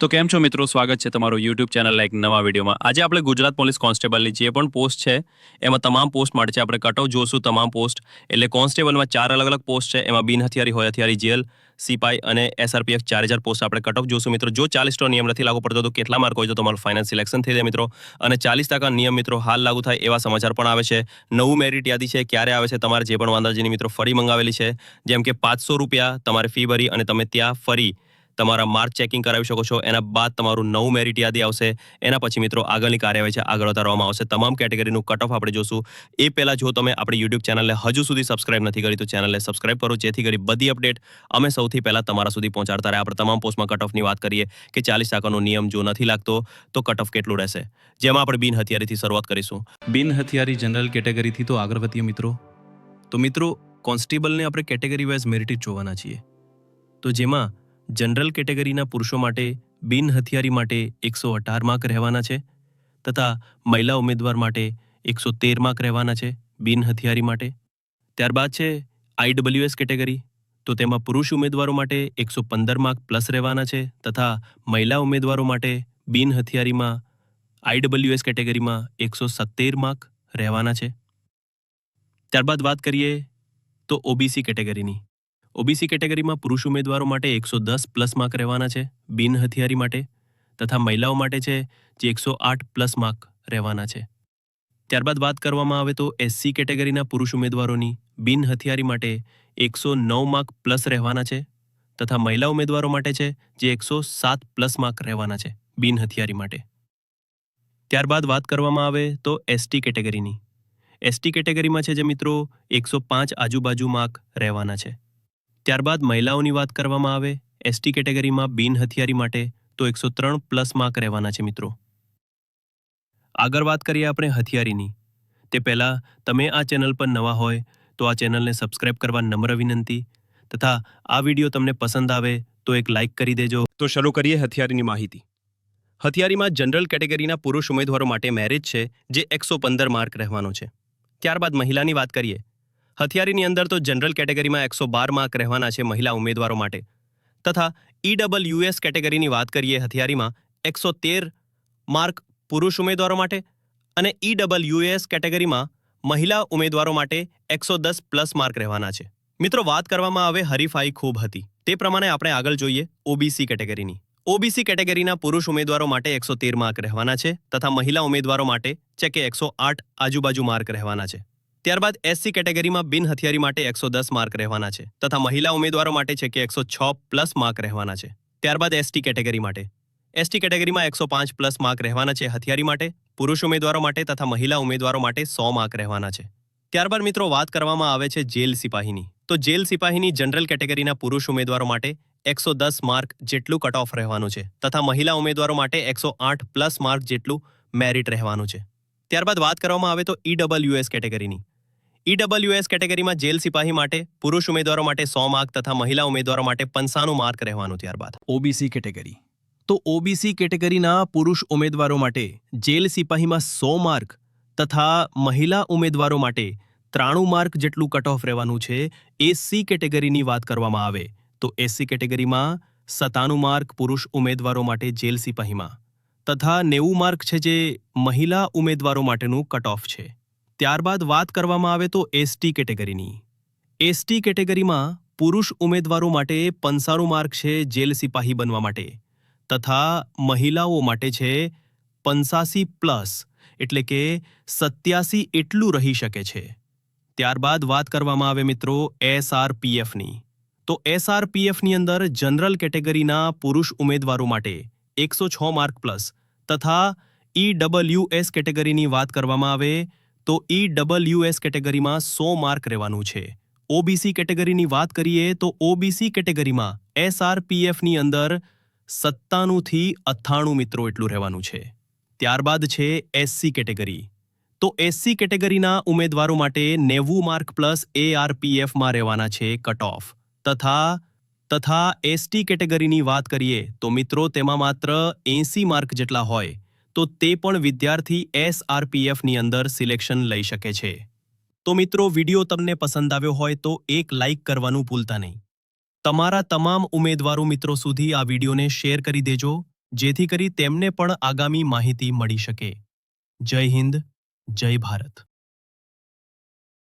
તો કેમ છો મિત્રો? સ્વાગત છે તમારું યુટ્યુબ ચેનલ એક નવા વિડીયોમાં. આજે આપણે ગુજરાત પોલીસ કોન્સ્ટેબલની જે પણ પોસ્ટ છે, એમાં તમામ પોસ્ટ માટે છે. આપણે કટઓફ જોશું તમામ પોસ્ટ એટલે કોન્સ્ટેબલમાં ચાર અલગ અલગ પોસ્ટ છે. એમાં બિન હથિયારી, હોય હથિયારી, જેલ, સિપાઈ અને એસઆરપીએફ ચાર હજાર પોસ્ટ આપણે કટઓફ જોશું મિત્રો. જો ચાલીસ ટકા નિયમ નથી લાગુ પડતો, તો કેટલા માર્ક હોય તો તમારું ફાઇનલ સિલેક્શન થઈ જાય મિત્રો. અને ચાલીસ ટકા નિયમ મિત્રો હાલ લાગુ થાય એવા સમાચાર પણ આવે છે. નવું મેરિટ યાદી છે, ક્યારે આવે છે, તમારે જે પણ વાંધાજીની મિત્રો ફરી મંગાવેલી છે. જેમ કે પાંચસો રૂપિયા તમારે ફી ભરી અને તમે ત્યાં ફરી તમારા માર્ક ચેકિંગ કરાવી શકો છો. એના બાદ તમારું નવું મેરિટ યાદી આવશે. એના પછી મિત્રો આગળની કાર્યવાહી છે. આગળ વધારવામાં આવશે. તમામ કેટેગરીનું કટ ઓફ આપણે જોશું. એ પહેલાં જો તમે આપણી યુટ્યુબ ચેનલને હજુ સુધી સબસ્ક્રાઇબ નથી કરી, તો ચેનલને સબસ્ક્રાઇબ કરો. જેથી કરી બધી અપડેટ અમે સૌથી પહેલાં તમારા સુધી પહોંચાડતા રહે. આપણે તમામ પોસ્ટમાં કટ ઓફની વાત કરીએ કે ચાલીસ ટકાનો નિયમ જો નથી લાગતો, તો કટ ઓફ કેટલું રહેશે? જેમાં આપણે બિન હથિયારીથી શરૂઆત કરીશું. બિન હથિયારી જનરલ કેટેગરીથી તો આગળ વધીએ મિત્રો. તો મિત્રો, કોન્સ્ટેબલને આપણે કેટેગરી વાઇઝ મેરિટ જોવાના છીએ. તો જેમાં જનરલ કેટેગરીના પુરુષો માટે બિન હથિયારી માટે એકસો અઢાર માર્ક રહેવાના છે તથા મહિલા ઉમેદવાર માટે એકસો તેર માર્ક રહેવાના છે બિન હથિયારી માટે. ત્યારબાદ છે આઈડબ્લ્યુએસ કેટેગરી. તો તેમાં પુરુષ ઉમેદવારો માટે એકસો પંદર માર્ક પ્લસ રહેવાના છે તથા મહિલા ઉમેદવારો માટે બિન હથિયારીમાં આઈડબ્લ્યુએસ કેટેગરીમાં એકસો સત્તેર માર્ક રહેવાના છે. ત્યારબાદ વાત કરીએ તો ઓબીસી કેટેગરીની. ઓબીસી કેટેગરીમાં પુરુષ ઉમેદવારો માટે એકસો દસ પ્લસ માર્ક રહેવાના છે, બિન હથિયારી માટે તથા મહિલાઓ માટે છે, જે એકસો આઠ પ્લસ માર્ક રહેવાના છે. ત્યારબાદ વાત કરવામાં આવે તો એસસી કેટેગરીના પુરુષ ઉમેદવારોની બિન હથિયારી માટે એકસો નવ માર્ક પ્લસ રહેવાના છે તથા મહિલા ઉમેદવારો માટે છે, જે એકસો સાત પ્લસ માર્ક રહેવાના છે, બિન હથિયારી માટે. ત્યારબાદ વાત કરવામાં આવે તો એસટી કેટેગરીની. એસટી કેટેગરીમાં છે જે મિત્રો એકસો પાંચ આજુબાજુ માર્ક રહેવાના છે. ત્યારબાદ મહિલાઓની વાત કરવામાં આવે એસટી કેટેગરીમાં બિન હથિયારી માટે તો એકસો ત્રણ પ્લસ માર્ક રહેવાના છે મિત્રો. આગળ વાત કરીએ આપણે હથિયારીની. તે પહેલાં તમે આ ચેનલ પર નવા હોય તો આ ચેનલને સબસ્ક્રાઇબ કરવા નમ્ર વિનંતી તથા આ વીડિયો તમને પસંદ આવે તો એક લાઇક કરી દેજો. તો શરૂ કરીએ હથિયારીની માહિતી. હથિયારીમાં જનરલ કેટેગરીના પુરુષ ઉમેદવારો માટે મેરેજ છે, જે એકસો પંદર માર્ક રહેવાનો છે. ત્યારબાદ મહિલાની વાત કરીએ. હથિયારીની અંદર તો જનરલ કેટેગરીમાં એકસો બાર માર્ક રહેવાના છે મહિલા ઉમેદવારો માટે. તથા ઈડબલ્યુએસ કેટેગરીની વાત કરીએ હથિયારીમાં, એકસો તેર માર્ક પુરુષ ઉમેદવારો માટે અને ઈડબલ્યુએસ કેટેગરીમાં મહિલા ઉમેદવારો માટે એકસો દસ પ્લસ માર્ક રહેવાના છે. મિત્રો, વાત કરવામાં આવે હરીફાઈ ખૂબ હતી. તે પ્રમાણે આપણે આગળ જોઈએ ઓબીસી કેટેગરીની. ઓબીસી કેટેગરીના પુરુષ ઉમેદવારો માટે એકસો તેર માર્ક રહેવાના છે તથા મહિલા ઉમેદવારો માટે ચેકે એકસો આઠ આજુબાજુ માર્ક રહેવાના છે. ત્યારબાદ એસસી કેટેગરીમાં બિન હથિયારી માટે એકસો દસ માર્ક રહેવાના છે તથા મહિલા ઉમેદવારો માટે છે કે એકસો છ પ્લસ માર્ક રહેવાના છે. ત્યારબાદ એસટી કેટેગરી માટે. એસટી કેટેગરીમાં એકસો પાંચ પ્લસ માર્ક રહેવાના છે હથિયારી માટે, પુરુષ ઉમેદવારો માટે તથા મહિલા ઉમેદવારો માટે સો માર્ક રહેવાના છે. ત્યારબાદ મિત્રો વાત કરવામાં આવે છે જેલ સિપાહીની. તો જેલ સિપાહીની જનરલ કેટેગરીના પુરુષ ઉમેદવારો માટે એકસો દસ માર્ક જેટલું કટ ઓફ રહેવાનું છે તથા મહિલા ઉમેદવારો માટે એકસો આઠ પ્લસ માર્ક જેટલું મેરિટ રહેવાનું છે. ત્યારબાદ વાત કરવામાં આવે તો ઈડબલ્યુએસ કેટેગરીની. ઈડબલ્યુએસ કેટેગરીમાં જેલ સિપાહી માટે, પુરુષ ઉમેદવારો માટે સો માર્ક તથા મહિલા ઉમેદવારો માટે પંચાણું માર્ક રહેવાનું ત્યારબાદ. OBC category. તો ઓબીસી કેટેગરીના પુરુષ ઉમેદવારો માટે જેલ સિપાહીમાં સો માર્ક તથા મહિલા ઉમેદવારો માટે ત્રાણું માર્ક જેટલું કટ ઓફ રહેવાનું છે, એસસી કેટેગરીની વાત કરવામાં આવે, તો એસસી કેટેગરીમાં સત્તાનું માર્ક પુરુષ ઉમેદવારો માટે જેલ સિપાહીમાં તથા નેવું માર્ક છે જે મહિલા ઉમેદવારો માટેનું કટ ઓફ છે. ત્યારબાદ વાત કરવામાં આવે તો એસટી કેટેગરીની. એસટી કેટેગરીમાં પુરુષ ઉમેદવારો માટે પંચાણું માર્ગ છે જેલ સિપાહી બનવા માટે. તથા મહિલાઓ માટે છે પંચાસી પ્લસ, એટલે કે સત્યાસી એટલું રહી શકે છે. ત્યારબાદ વાત કરવામાં આવે મિત્રો એસઆરપીએફની. તો એસઆરપીએફની અંદર જનરલ કેટેગરીના પુરુષ ઉમેદવારો માટે એકસો છ માર્ક પ્લસ તથા ઈડબલ્યુએસ કેટેગરીની વાત કરવામાં આવે તો ઈડબલ્યુએસ કેટેગરીમાં સો માર્ક રહેવાનું છે. ઓબીસી કેટેગરીની વાત કરીએ તો ઓબીસી કેટેગરીમાં એસઆરપીએફની અંદર સત્તાણુંથી અથાણું મિત્રો એટલું રહેવાનું છે. ત્યારબાદ છે એસસી કેટેગરી. તો એસસી કેટેગરીના ઉમેદવારો માટે નેવું માર્ક પ્લસ એઆરપીએફમાં રહેવાના છે કટ ઓફ. તથા તથા એસટી કેટેગરીની વાત કરીએ તો મિત્રો તેમાં માત્ર એંસી માર્ક જેટલા હોય. તો તે પણ વિદ્યાર્થી એસઆરપીએફની અંદર સિલેક્શન લઈ શકે છે. તો મિત્રો, વીડિયો તમને પસંદ આવ્યો હોય તો એક લાઇક કરવાનું ભૂલતા નહીં. તમારા તમામ ઉમેદવારો મિત્રો સુધી આ વિડીયોને શેર કરી દેજો, જેથી કરી તેમને પણ આગામી માહિતી મળી શકે. જય હિન્દ, જય ભારત.